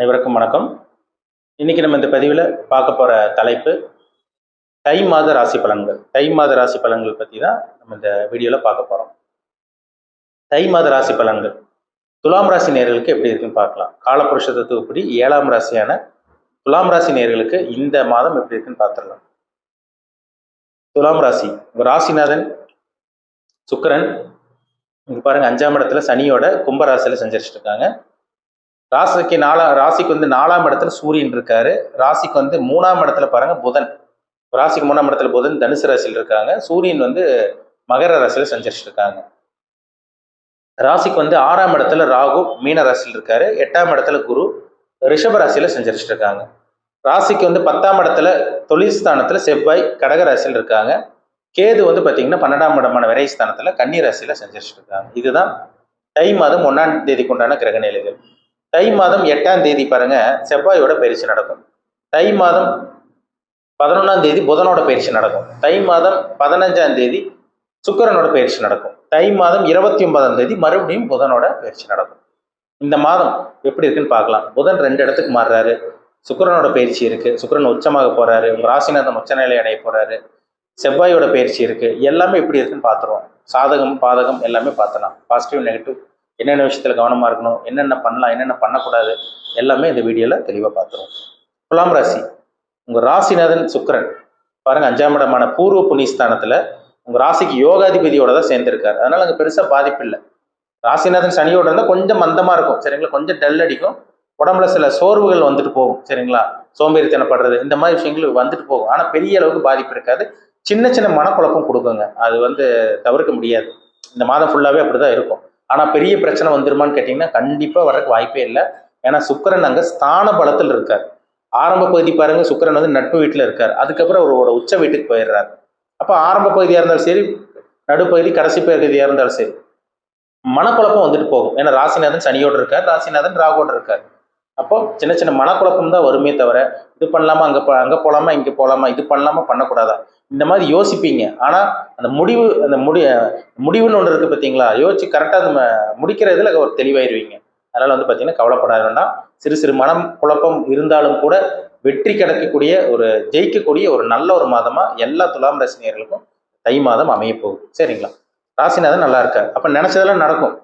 அனைவருக்கும் வணக்கம். இன்னைக்கு நம்ம இந்த பதிவில் பார்க்க போகிற தலைப்பு தை மாத ராசி பலன்கள். தை மாத ராசி பலன்கள் பற்றி தான் நம்ம இந்த வீடியோவில் பார்க்க போகிறோம் தை மாத ராசி பலன்கள். துலாம் ராசி நேர்களுக்கு எப்படி இருக்குன்னு பார்க்கலாம். காலப்புருஷ தத்துவப்படி ஏழாம் ராசியான துலாம் ராசி நேர்களுக்கு இந்த மாதம் எப்படி இருக்குன்னு பார்த்துடலாம். துலாம் ராசி. ராசிநாதன் சுக்கிரன் இங்கே பாருங்க அஞ்சாம் இடத்துல சனியோட கும்பராசியில் சஞ்சரிச்சுட்டு இருக்காங்க. ராசிக்கு நாலாம் ராசிக்கு வந்து நாலாம் இடத்துல சூரியன் இருக்காரு. ராசிக்கு வந்து மூணாம் இடத்துல பாருங்க புதன். ராசிக்கு மூணாம் இடத்துல புதன் தனுசு ராசியில் இருக்காங்க. சூரியன் வந்து மகர ராசியில சஞ்சரிச்சுட்டு இருக்காங்க ராசிக்கு வந்து ஆறாம் இடத்துல ராகு மீன ராசியில் இருக்காரு. எட்டாம் இடத்துல குரு ரிஷப ராசியில சஞ்சரிச்சுட்டு இருக்காங்க ராசிக்கு வந்து பத்தாம் இடத்துல தொழில் ஸ்தானத்துல செவ்வாய் கடக ராசியில் இருக்காங்க. கேது வந்து பார்த்தீங்கன்னா பன்னெண்டாம் இடமான விரை ஸ்தானத்துல கன்னி ராசியில சஞ்சரிச்சுட்டு இருக்காங்க இதுதான் தை மாதம் ஒன்றாம் தேதிக்கு உண்டான கிரக நிலைகள். தை மாதம் எட்டாம் தேதி பாருங்க செவ்வாயோட பயிற்சி நடக்கும். தை மாதம் பதினொன்றாம் தேதி புதனோட பயிற்சி நடக்கும். தை மாதம் பதினஞ்சாம் தேதி சுக்கரனோட பயிற்சி நடக்கும். தை மாதம் இருபத்தி ஒன்பதாம் தேதி மறுபடியும் புதனோட பயிற்சி நடக்கும். இந்த மாதம் எப்படி இருக்குன்னு பார்க்கலாம். புதன் ரெண்டு இடத்துக்கு மாறுறாரு. சுக்கரனோட பயிற்சி இருக்கு. சுக்கரன் உச்சமாக போறாரு. உங்க ராசிநாதன் உச்சநிலை அடைய போறாரு. செவ்வாயோட பயிற்சி இருக்கு. எல்லாமே எப்படி இருக்குன்னு பார்த்துருவோம். சாதகம் பாதகம் எல்லாமே பார்த்தலாம். பாசிட்டிவ் நெகட்டிவ் என்னென்ன விஷயத்தில் கவனமாக இருக்கணும் என்னென்ன பண்ணலாம் என்னென்ன பண்ணக்கூடாது எல்லாமே இந்த வீடியோவில் தெளிவாக பார்த்துருவோம். துலாம் ராசி. உங்கள் ராசிநாதன் சுக்கரன். பாருங்க அஞ்சாம் இடமான பூர்வ புண்ணியஸ்தானத்தில் உங்கள் ராசிக்கு யோகாதிபதியோட தான் சேர்ந்துருக்காரு. அதனால் அங்கே பெருசாக பாதிப்பு இல்லை. ராசிநாதன் சனியோட இருந்தால் கொஞ்சம் மந்தமாக இருக்கும் சரிங்களா? கொஞ்சம் டல் அடிக்கும். உடம்புல சில சோர்வுகள் வந்துட்டு போகும் சரிங்களா? சோம்பேறித்தனப்படுறது இந்த மாதிரி விஷயங்கள் வந்துட்டு போகும். ஆனால் பெரிய அளவுக்கு பாதிப்பு இருக்காது. சின்ன சின்ன மனக்குழப்பம் கொடுக்குங்க. அது வந்து தவிர்க்க முடியாது. இந்த மாதம் ஃபுல்லாவே அப்படிதான் இருக்கும். ஆனா பெரிய பிரச்சனை வந்துருமான்னு கேட்டிங்கன்னா கண்டிப்பா வரக்கு வாய்ப்பே இல்லை. ஏன்னா சுக்கிரன் அங்க ஸ்தான பலத்தில் இருக்கார். ஆரம்ப பகுதி பாருங்க சுக்கிரன் வந்து நட்பு வீட்டில் இருக்கார். அதுக்கப்புறம் அவரோட உச்ச வீட்டுக்கு போயிடுறாரு. அப்போ ஆரம்ப பகுதியாக இருந்தாலும் சரி நடுப்பகுதி கடைசி பகுதியாக இருந்தாலும் சரி மனக்குழப்பம் வந்துட்டு போகும். ஏன்னா ராசிநாதன் சனியோடு இருக்கார் ராசிநாதன் ராகோடு இருக்கார். அப்போ சின்ன சின்ன மனக்குழப்பம் தான் வருமே தவிர இது பண்ணலாமா அங்கே அங்கே போகலாமா இங்கே போகலாமா இது பண்ணலாமா பண்ணக்கூடாதா? இந்த மாதிரி யோசிப்பீங்க. ஆனால் அந்த முடிவு அந்த முடி முடிவுன்னு ஒன்று இருக்குது பார்த்தீங்களா யோசிச்சு கரெக்டாக நம்ம முடிக்கிற இதில் ஒரு தெளிவாயிருவீங்க. அதனால் வந்து பார்த்தீங்கன்னா கவலைப்படாத வேண்டாம். சிறு சிறு மனம் குழப்பம் இருந்தாலும் கூட வெற்றி கிடைக்கக்கூடிய ஒரு ஜெயிக்கக்கூடிய ஒரு நல்ல ஒரு மாதமா எல்லா துலாம் ராசினியர்களுக்கும் தை மாதம் அமைய போகும் சரிங்களா? ராசிநாதன் நல்லா இருக்கார். அப்போ நினைச்சதெல்லாம் நடக்கும்.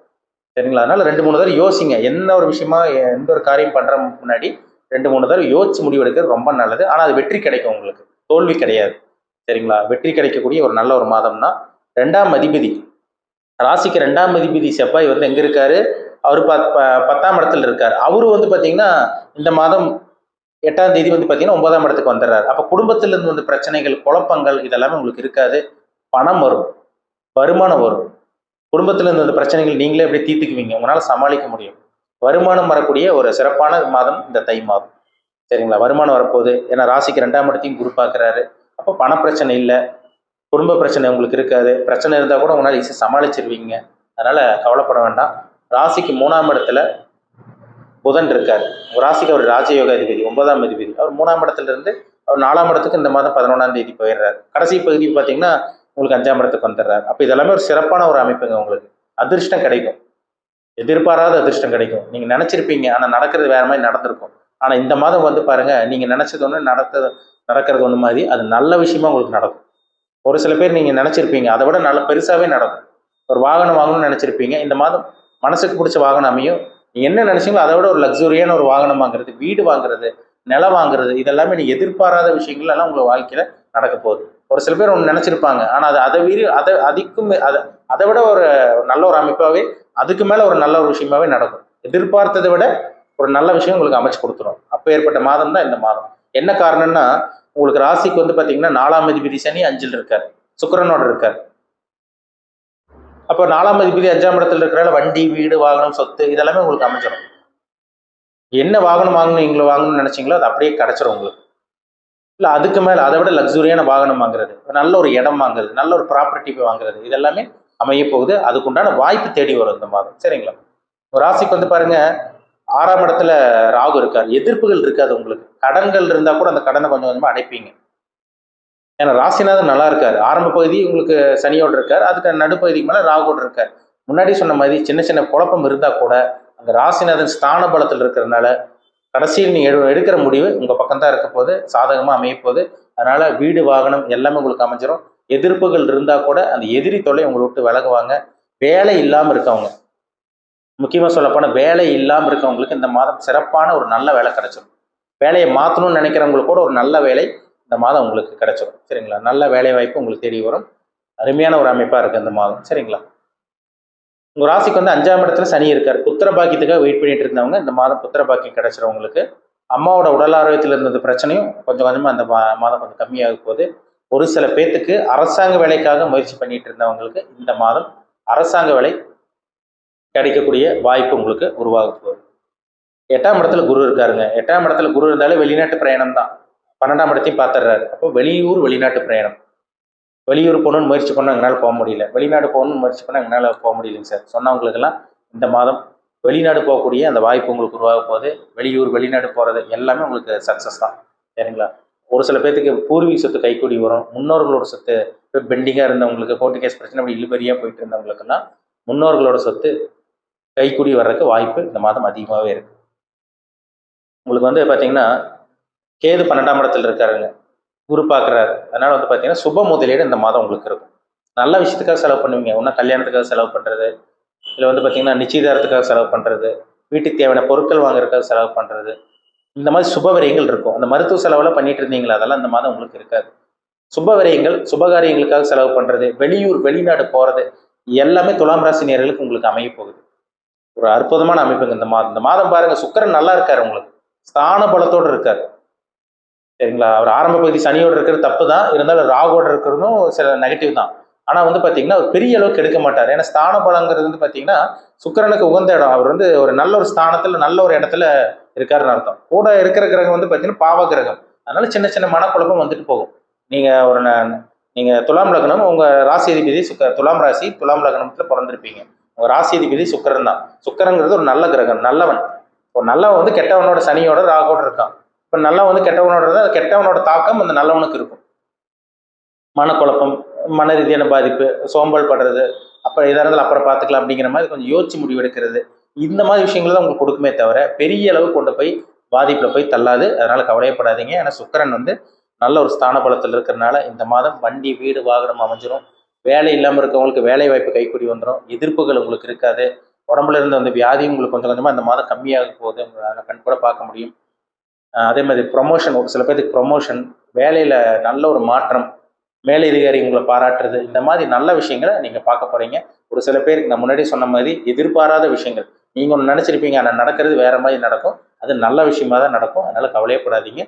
சரிங்களா? அதனால ரெண்டு மூணு தடவை யோசிங்க. என்ன ஒரு விஷயமா எந்த ஒரு காரியம் பண்ற முன்னாடி ரெண்டு மூணு தடவை யோசிச்சு முடிவெடுக்கிறது ரொம்ப நல்லது. ஆனா அது வெற்றி கிடைக்கும் உங்களுக்கு. தோல்வி கிடையாது. சரிங்களா? வெற்றி கிடைக்கக்கூடிய ஒரு நல்ல ஒரு மாதம் தான் ரெண்டாம் அதிபதி. ராசிக்கு ரெண்டாம் அதிபதி செவ்வாய் வந்து எங்க இருக்காரு? அவர் பத் ப- பத்தாம் இடத்துல இருக்கார். அவரு வந்து பார்த்தீங்கன்னா இந்த மாதம் எட்டாம் தேதி வந்து பார்த்தீங்கன்னா ஒன்பதாம் இடத்துக்கு வந்துடுறாரு அப்போ குடும்பத்திலேருந்து வந்து பிரச்சனைகள் குழப்பங்கள் இதெல்லாமே உங்களுக்கு இருக்காது. பணம் வரும். வருமானம் வரும். குடும்பத்தில் இருந்த அந்த பிரச்சனைகள் நீங்களே எப்படி தீர்த்துக்குவீங்க. உங்களால் சமாளிக்க முடியும். வருமானம் வரக்கூடிய ஒரு சிறப்பான மாதம் இந்த தை மாதம். சரிங்களா? வருமானம் வரப்போகுது. ஏன்னா ராசிக்கு ரெண்டாம் இடத்தையும் குரு பார்க்குறாரு. அப்போ பண பிரச்சனை இல்லை. குடும்ப பிரச்சனை உங்களுக்கு இருக்காது. பிரச்சனை இருந்தால் கூட உங்களால் ஈஸியாக சமாளிச்சிருவீங்க. அதனால் கவலைப்பட வேண்டாம். ராசிக்கு மூணாம் இடத்துல புதன் இருக்கார். ராசிக்கு அவர் ராஜயோக அதிபதி ஒன்பதாம் அதிபதி. அவர் மூணாம் இடத்துல இருந்து அவர் நாலாம் இடத்துக்கு இந்த மாதம் பதினொன்றாம் தேதி போயிடுறாரு. கடைசி பகுதி பார்த்தீங்கன்னா உங்களுக்கு அஞ்சாம் இடத்துக்கு வந்துடுறாரு. அப்போ இதெல்லாமே ஒரு சிறப்பான ஒரு அமைப்புங்க உங்களுக்கு. அதிர்ஷ்டம் கிடைக்கும். எதிர்பாராத அதிர்ஷ்டம் கிடைக்கும். நீங்க நினைச்சிருப்பீங்க. ஆனா நடக்கிறது வேற மாதிரி நடந்திருக்கும். ஆனா இந்த மாதம் வந்து பாருங்க நீங்க நினைச்சது ஒன்று நடத்த நடக்கிறது ஒன்று மாதிரி அது நல்ல விஷயமா உங்களுக்கு நடக்கும். ஒரு சில பேர் நீங்க நினச்சிருப்பீங்க. அதை விட நல்ல பெருசாவே நடக்கும். ஒரு வாகனம் வாங்கணும்னு நினைச்சிருப்பீங்க. இந்த மாதம் மனசுக்கு பிடிச்ச வாகனம் அமையும். நீங்கள் என்ன நினச்சிங்களோ அதை விட ஒரு லக்ஸுரியான ஒரு வாகனம் வாங்குறது வீடு வாங்குறது நிலம் வாங்குறது இதெல்லாமே நீங்கள் எதிர்பாராத விஷயங்கள் எல்லாம் உங்க வாழ்க்கையில் நடக்க போகுது. ஒரு சில பேர் ஒன்று நினச்சிருப்பாங்க. ஆனால் அது அதை மீறி அதை அதுக்கும் அதை அதை விட ஒரு நல்ல ஒரு அமைப்பாகவே அதுக்கு மேலே ஒரு நல்ல ஒரு விஷயமாவே நடக்கும். எதிர்பார்த்ததை விட ஒரு நல்ல விஷயம் உங்களுக்கு அமைச்சு கொடுத்துரும். அப்போ ஏற்பட்ட மாதம் தான் இந்த மாதம். என்ன காரணம்னா உங்களுக்கு ராசிக்கு வந்து பார்த்தீங்கன்னா நாலாம் அதிபதி சனி அஞ்சில் இருக்கார். சுக்கிரனோட இருக்கார். அப்போ நாலாம் அதிபதி அஞ்சாம் இடத்துல இருக்கிறனால வண்டி வீடு வாகனம் சொத்து இதெல்லாமே உங்களுக்கு அமைஞ்சிடும் என்ன வாகனம் வாங்கணும் எங்களை வாங்கணும்னு நினச்சிங்களோ அது அப்படியே கிடைச்சிரும் உங்களுக்கு. இல்லை அதுக்கு மேலே அதை விட லக்ஸுரியான வாகனம் வாங்குறது. நல்ல ஒரு இடம் வாங்குறது நல்ல ஒரு ப்ராப்பர்ட்டி வாங்குறது. இதெல்லாமே அமைய போகுது. அதுக்குண்டான வாய்ப்பு தேடி வரும் இந்த மாதம். சரிங்களா? ஒரு ராசிக்கு வந்து பாருங்க ஆறாம் இடத்துல ராகு இருக்கார். எதிர்ப்புகள் இருக்காது உங்களுக்கு. கடன்கள் இருந்தால் கூட அந்த கடனை கொஞ்சம் கொஞ்சமாக அடைப்பீங்க. ஏன்னா ராசிநாதன் நல்லா இருக்காரு. ஆரம்ப பகுதி உங்களுக்கு சனியோடு இருக்கார். அதுக்கு நடுப்பகுதிக்கு மேலே ராகுவோடு இருக்கார். முன்னாடி சொன்ன மாதிரி சின்ன சின்ன குழப்பம் இருந்தால் கூட அந்த ராசிநாதன் ஸ்தான பலத்தில் இருக்கிறதுனால கடைசியில் நீங்கள் எடுக்கிற முடிவு உங்கள் பக்கம் தான் இருக்க போது சாதகமாக அமையப்போகுது அதனால் வீடு வாகனம் எல்லாமே உங்களுக்கு அமைஞ்சிரும். எதிர்ப்புகள் இருந்தால் கூட அந்த எதிரி தொல்லை உங்களை விட்டு விலகுவாங்க. வேலை இல்லாமல் இருக்கவங்க. முக்கியமாக சொல்லப்போனால் வேலை இல்லாமல் இருக்கவங்களுக்கு இந்த மாதம் சிறப்பான ஒரு நல்ல வேலை கிடைச்சிடும் வேலையை மாற்றணும்னு நினைக்கிறவங்களுக்கு கூட ஒரு நல்ல வேலை இந்த மாதம் உங்களுக்கு கிடைச்சிடும் சரிங்களா? நல்ல வேலை வாய்ப்பு உங்களுக்கு தெரிய வரும். அருமையான ஒரு அமைப்பாக இருக்குது இந்த மாதம். சரிங்களா? உங்கள் ராசிக்கு வந்து அஞ்சாம் இடத்துல சனி இருக்கார். புத்திர பாக்கியத்துக்காக வெயிட் பண்ணிட்டு இருந்தவங்க இந்த மாதம் புத்திர பாக்கியம் கிடைச்சிடும் உங்களுக்கு அம்மாவோட உடல் ஆரோக்கியத்தில் இருந்தது பிரச்சனையும் கொஞ்சம் கொஞ்சமாக அந்த மா- மாதம் கொஞ்சம் கம்மியாக போகுது. ஒரு சில பேர்த்துக்கு அரசாங்க வேலைக்காக முயற்சி பண்ணிட்டு இருந்தவங்களுக்கு இந்த மாதம் அரசாங்க வேலை கிடைக்கக்கூடிய வாய்ப்பு உங்களுக்கு உருவாக போகுது. எட்டாம் இடத்துல குரு இருக்காருங்க. எட்டாம் இடத்துல குரு இருந்தாலே வெளிநாட்டு பிரயாணம் தான் பன்னெண்டாம் இடத்தையும் பார்த்துடுறாரு. அப்போ வெளியூர் வெளிநாட்டு பிரயாணம். வெளியூர் போகணும்னு முயற்சி பண்ணால் எங்களால் போக முடியல. வெளிநாடு போகணும்னு முயற்சி பண்ணால் எங்களால் போக முடியலைங்க சார். சொன்னவங்களுக்கெல்லாம் இந்த மாதம் வெளிநாடு போகக்கூடிய அந்த வாய்ப்பு உங்களுக்கு உருவாக போகுது. வெளியூர் வெளிநாடு போகிறது எல்லாமே உங்களுக்கு சக்ஸஸ் தான். சரிங்களா? ஒரு சில பேர்த்துக்கு பூர்வீக சொத்து கைக்கூடி வரும். முன்னோர்களோட சொத்து பெண்டிங்காக இருந்தவங்களுக்கு கோர்ட்டு கேஸ் பிரச்சனை அப்படி இழுபறியாக போயிட்டு இருந்தவங்களுக்கெல்லாம் முன்னோர்களோட சொத்து கைக்கூடி வர்றதுக்கு வாய்ப்பு இந்த மாதம் அதிகமாகவே இருக்குது உங்களுக்கு வந்து பார்த்தீங்கன்னா கேது பன்னெண்டாம் இடத்துல இருக்காருங்க. குரு பார்க்குறாரு. அதனால வந்து பார்த்தீங்கன்னா சுப முதலீடு இந்த மாதம் உங்களுக்கு இருக்கும். நல்ல விஷயத்துக்காக செலவு பண்ணுவீங்க. ஒன்றும் கல்யாணத்துக்காக செலவு பண்ணுறது இல்லை வந்து பார்த்தீங்கன்னா நிச்சயதாரத்துக்காக செலவு பண்ணுறது வீட்டுக்கு தேவையான பொருட்கள் வாங்குறதுக்காக செலவு பண்ணுறது இந்த மாதிரி சுப விரயங்கள் இருக்கும். அந்த மருத்துவ செலவெல்லாம் பண்ணிட்டு இருந்தீங்களா? அதெல்லாம் இந்த மாதம் உங்களுக்கு இருக்காது. சுப விரயங்கள் சுபகாரியங்களுக்காக செலவு பண்ணுறது வெளியூர் வெளிநாடு போகிறது எல்லாமே துலாம் ராசி நேர்களுக்கு உங்களுக்கு அமைய போகுது. ஒரு அற்புதமான அமைப்புங்க இந்த மாதம் இந்த மாதம் பாருங்க. சுக்கரன் நல்லா இருக்காரு உங்களுக்கு. ஸ்தான பலத்தோடு இருக்கார். சரிங்களா? அவர் ஆரம்ப பகுதி சனியோட இருக்கிறது தப்பு தான் இருந்தாலும் ராகோடு இருக்கிறதும் சில நெகட்டிவ் தான். ஆனால் வந்து பார்த்தீங்கன்னா அவர் பெரிய அளவுக்கு எடுக்க மாட்டார். ஏன்னா ஸ்தான பலங்கிறது வந்து பார்த்தீங்கன்னா சுக்கரனுக்கு உகந்த இடம். அவர் வந்து ஒரு நல்ல ஒரு ஸ்தானத்தில் நல்ல ஒரு இடத்துல இருக்காருன்னு அர்த்தம். கூட இருக்கிற கிரகம் வந்து பார்த்தீங்கன்னா பாவ கிரகம். அதனால சின்ன சின்ன மனக்குழப்பம் வந்துட்டு போகும். நீங்கள் ஒரு ந- துலாம் லக்னம் உங்கள் ராசி அதிபதி சுக்க துலாம் ராசி துலாம் லக்னத்தில் பிறந்திருப்பீங்க. உங்கள் ராசி அதிபதி சுக்கரன் தான். சுக்கரங்கிறது ஒரு நல்ல கிரகம் நல்லவன். ஒரு நல்லவன் வந்து கெட்டவனோட சனியோட ராகோட இருக்கான். இப்போ நல்லவன் வந்து கெட்டவனோட கெட்டவனோட தாக்கம் அந்த நல்லவனுக்கு இருக்கும். மனக்குழப்பம் மன ரீதியான பாதிப்பு சோம்பல் படுறது அப்புறம் எதாக இருந்தாலும் அப்புறம் பார்த்துக்கலாம் அப்படிங்கிற மாதிரி கொஞ்சம் யோசிச்சு முடிவெடுக்கிறது. இந்த மாதிரி விஷயங்கள் தான் உங்களுக்கு கொடுக்குமே தவிர பெரிய அளவு கொண்டு போய் பாதிப்பில் போய் தள்ளாது. அதனால் கவலையப்படாதீங்க. ஏன்னா சுக்கரன் வந்து நல்ல ஒரு ஸ்தான பலத்தில் இருக்கிறனால இந்த மாதம் வண்டி வீடு வாகனம் அமைஞ்சிரும். வேலை இல்லாமல் இருக்கவங்களுக்கு வேலை வாய்ப்பு கைக்கூடி வந்துடும் எதிர்ப்புகள் உங்களுக்கு இருக்காது. உடம்புல இருந்த அந்த வியாதி உங்களுக்கு கொஞ்சம் கொஞ்சமாக இந்த மாதம் கம்மியாக போகுது. உங்களால கண் கூட பார்க்க முடியும். அதே மாதிரி ப்ரொமோஷன் ஒரு சில பேருக்கு ப்ரொமோஷன் வேலையில் நல்ல ஒரு மாற்றம் மேலதிகாரி உங்களை பாராட்டுறது இந்த மாதிரி நல்ல விஷயங்களை நீங்கள் பார்க்க போகிறீங்க ஒரு சில பேருக்கு நான் முன்னாடி சொன்ன மாதிரி எதிர்பாராத விஷயங்கள். நீங்கள் ஒன்று நினச்சிருப்பீங்க ஆனால் நடக்கிறது வேறு மாதிரி நடக்கும். அது நல்ல விஷயமா தான் நடக்கும். அதனால் கவலையப்படாதீங்க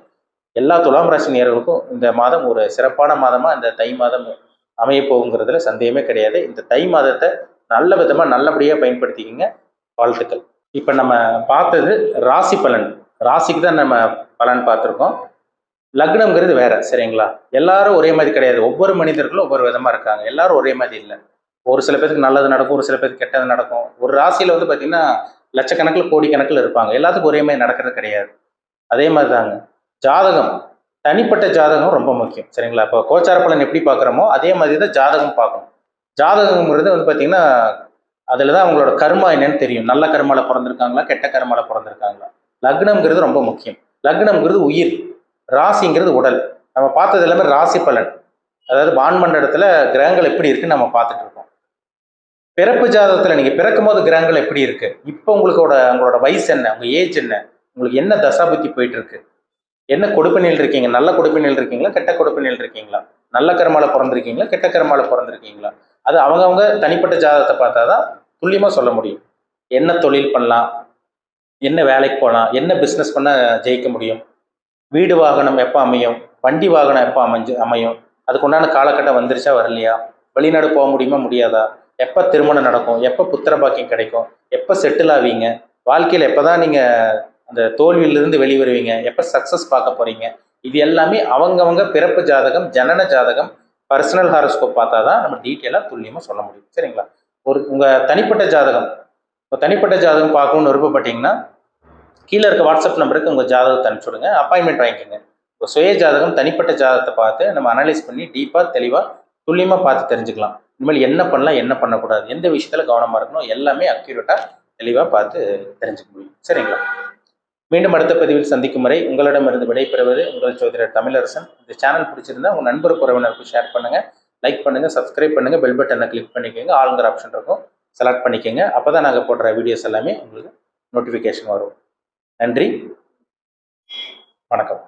எல்லா துலாம் ராசி நேர்களுக்கும் இந்த மாதம் ஒரு சிறப்பான மாதமாக இந்த தை மாதம் அமைய போகுங்கிறதுல சந்தேகமே கிடையாது. இந்த தை மாதத்தை நல்ல விதமாக நல்லபடியாக பயன்படுத்திக்கிங்க. வாழ்த்துக்கள். இப்போ நம்ம பார்த்தது ராசி பலன். ராசிக்கு தான் நம்ம பலன் பார்த்துருக்கோம். லக்னம்ங்கிறது வேற சரிங்களா? எல்லாரும் ஒரே மாதிரி கிடையாது. ஒவ்வொரு மனிதர்களும் ஒவ்வொரு விதமாக இருக்காங்க. எல்லாரும் ஒரே மாதிரி இல்லை. ஒரு சில பேருக்கு நல்லது நடக்கும் ஒரு சில பேருக்கு கெட்டது நடக்கும். ஒரு ராசியில் வந்து பார்த்தீங்கன்னா லட்சக்கணக்கில் கோடிக்கணக்கில் இருப்பாங்க. எல்லாத்துக்கும் ஒரே மாதிரி நடக்கிறது கிடையாது. அதே மாதிரி தாங்க ஜாதகம். தனிப்பட்ட ஜாதகம் ரொம்ப முக்கியம் சரிங்களா? இப்போ கோச்சார பலன் எப்படி பார்க்குறோமோ அதே மாதிரி தான் ஜாதகம் பார்க்கணும். ஜாதகங்கிறது வந்து பார்த்தீங்கன்னா அதில் தான் அவங்களோட கர்மா என்னன்னு தெரியும். நல்ல கர்மாவில் பிறந்திருக்காங்களா கெட்ட கர்மாவில் பிறந்திருக்காங்களா? லக்னம்ங்கிறது ரொம்ப முக்கியம். லக்னம்ங்கிறது உயிர் ராசிங்கிறது உடல். நம்ம பார்த்தது எல்லாமே ராசி பலன். அதாவது வான்மண்டலத்தில் கிரகங்கள் எப்படி இருக்குன்னு நம்ம பார்த்துட்டு இருக்கோம். பிறப்பு ஜாதகத்தில் நீங்கள் பிறக்கும் போது கிரகங்கள் எப்படி இருக்குது இப்போ உங்களுக்கோட உங்களோட வயசு என்ன? உங்கள் ஏஜ் என்ன? உங்களுக்கு என்ன தசாபுத்தி போயிட்டு இருக்கு என்ன கொடுப்பினில் இருக்கீங்க? நல்ல கொடுப்பினில் இருக்கீங்களா? கெட்ட கொடுப்பினில் இருக்கீங்களா? நல்ல கர்மால பிறந்திருக்கீங்களா? கெட்ட கர்மால பிறந்திருக்கீங்களா? அது அவங்கவுங்க தனிப்பட்ட ஜாதகத்தை பார்த்தா தான் துல்லியமாக சொல்ல முடியும். என்ன தொழில் பண்ணலாம்? என்ன வேலைக்கு போகலாம் என்ன பிஸ்னஸ் பண்ண ஜெயிக்க முடியும்? வீடு வாகனம் எப்போ அமையும்? வண்டி வாகனம் எப்போ அமைஞ்சு அமையும்? அதுக்குண்டான காலகட்டம் வந்துருச்சா வரலையா? வெளிநாடு போக முடியுமா முடியாதா? எப்போ திருமணம் நடக்கும்? எப்போ புத்திர பாக்கியம் கிடைக்கும்? எப்போ செட்டில் ஆவீங்க? வாழ்க்கையில் எப்போ தான் நீங்கள் அந்த தோல்வியிலிருந்து வெளிவருவீங்க? எப்போ சக்ஸஸ் பார்க்க போகிறீங்க இது எல்லாமே அவங்கவங்க பிறப்பு ஜாதகம் ஜனன ஜாதகம் பர்சனல் ஹாரோஸ்கோப் பார்த்தா தான் நம்ம டீட்டெயிலாக துல்லியமாக சொல்ல முடியும். சரிங்களா? ஒரு உங்கள் தனிப்பட்ட ஜாதகம். இப்போ தனிப்பட்ட ஜாதகம் பார்க்கணும்னு விருப்பப்பட்டீங்கன்னா கீழே இருக்க வாட்ஸ்அப் நம்பருக்கு உங்கள் ஜாதகத்தை அனுப்பிச்சுடுங்க. அப்பாயின்மெண்ட் வாங்கிக்கோங்க. இப்போ சுய ஜாதகம் தனிப்பட்ட ஜாதகத்தை பார்த்து நம்ம அனலைஸ் பண்ணி டீப்பாக தெளிவாக துல்லியமாக பார்த்து தெரிஞ்சுக்கலாம். இனிமேல் என்ன பண்ணலாம் என்ன பண்ணக்கூடாது எந்த விஷயத்தில் கவனமாக இருக்கணும் எல்லாமே அக்யூரேட்டாக தெளிவாக பார்த்து தெரிஞ்சுக்க முடியும். சரிங்களா? மீண்டும் அடுத்த பதிவில் சந்திக்கும் வரை உங்களிடமிருந்து விடைபெறுவது உங்கள் ஜோதிடர் தமிழரசன். இந்த சேனல் பிடிச்சிருந்தா உங்கள் நண்பர் உறவினருக்கு ஷேர் பண்ணுங்கள் லைக் பண்ணுங்கள் சப்ஸ்கிரைப் பண்ணுங்கள் பெல் பட்டனை கிளிக் பண்ணிக்கோங்க. ஆளுங்கிற ஆப்ஷன் இருக்கும். செலக்ட் பண்ணிக்கோங்க. அப்போ தான் நாங்கள் போடுற வீடியோஸ் எல்லாமே உங்களுக்கு நோட்டிஃபிகேஷன் வரும். நன்றி. வணக்கம்.